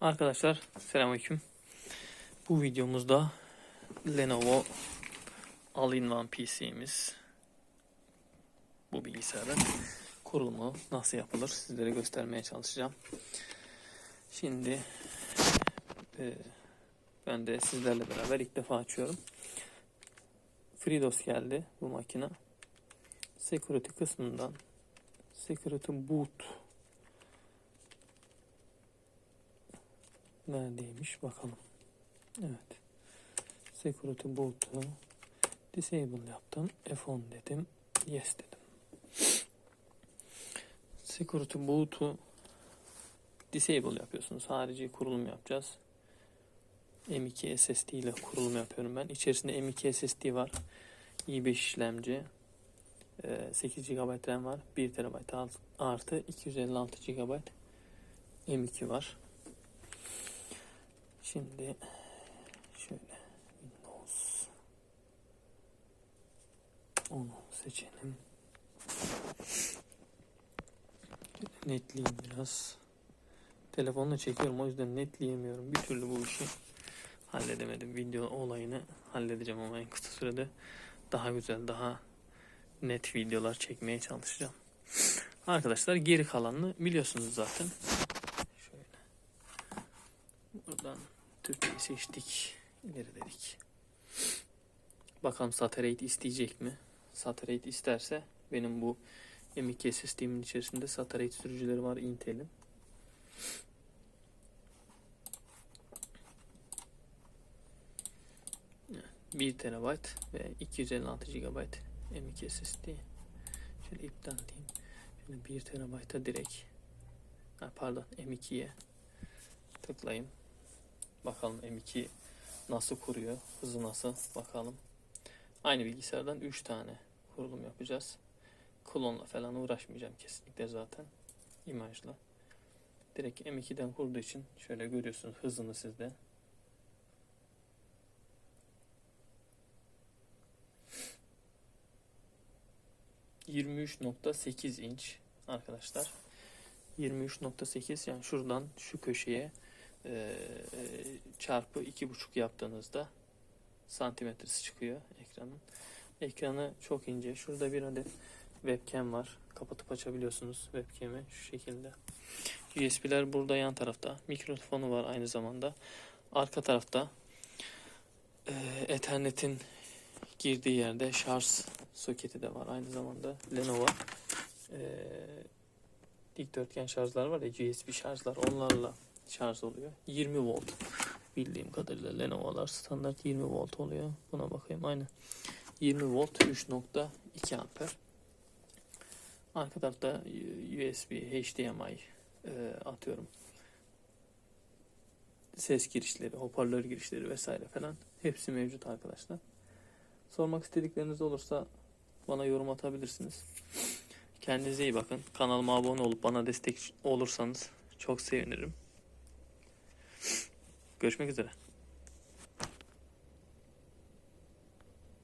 Arkadaşlar selamünaleyküm. Bu videomuzda Lenovo All-in-One PC'miz bu bilgisayarın kurulumu nasıl yapılır sizlere göstermeye çalışacağım. Şimdi e, ben de sizlerle beraber ilk defa açıyorum. FreeDOS geldi bu makine. Security kısmından Security Boot neredeymiş bakalım. Evet. Security boot'u disable yaptım. F10 dedim. Yes dedim. Security boot'u disable yapıyorsunuz. Harici kurulum yapacağız. M2 SSD ile kurulum yapıyorum ben. İçerisinde M2 SSD var. i5 işlemci. Ee, 8 GB RAM var. 1 TB artı 256 GB M2 var. Şimdi şöyle Windows onu seçelim. Netleyeyim biraz. Telefonla çekiyorum o yüzden netleyemiyorum. Bir türlü bu işi halledemedim. Video olayını halledeceğim ama en kısa sürede daha güzel, daha net videolar çekmeye çalışacağım. Arkadaşlar geri kalanını biliyorsunuz zaten. Şöyle. Buradan Türkiye'yi seçtik. İleri dedik. Bakalım Saterate isteyecek mi? Saterate isterse benim bu M2 SSD'min içerisinde Saterate sürücüleri var Intel'in. Evet, 1 TB ve 256 GB M2 SSD. Şöyle iptal diyeyim. Şöyle 1 TB'a direkt ha, pardon M2'ye tıklayayım. Bakalım M2 nasıl kuruyor, hızı nasıl bakalım. Aynı bilgisayardan 3 tane kurulum yapacağız. Klonla falan uğraşmayacağım kesinlikle zaten. imajla. Direkt M2'den kurduğu için şöyle görüyorsunuz hızını sizde. ...23.8 inç arkadaşlar. 23.8 yani şuradan şu köşeye e, çarpı iki buçuk yaptığınızda santimetresi çıkıyor ekranın. Ekranı çok ince. Şurada bir adet webcam var. Kapatıp açabiliyorsunuz webcam'i şu şekilde. USB'ler burada yan tarafta. Mikrofonu var aynı zamanda. Arka tarafta e, Ethernet'in girdiği yerde şarj soketi de var. Aynı zamanda Lenovo e, dikdörtgen şarjlar var ya USB şarjlar onlarla şarj oluyor. 20 volt bildiğim kadarıyla Lenovo'lar standart 20 volt oluyor. Buna bakayım aynı. 20 volt 3.2 amper. Arka tarafta USB, HDMI e, atıyorum. Ses girişleri, hoparlör girişleri vesaire falan hepsi mevcut arkadaşlar. Sormak istedikleriniz olursa bana yorum atabilirsiniz. Kendinize iyi bakın. Kanalıma abone olup bana destek olursanız çok sevinirim. Görüşmek üzere.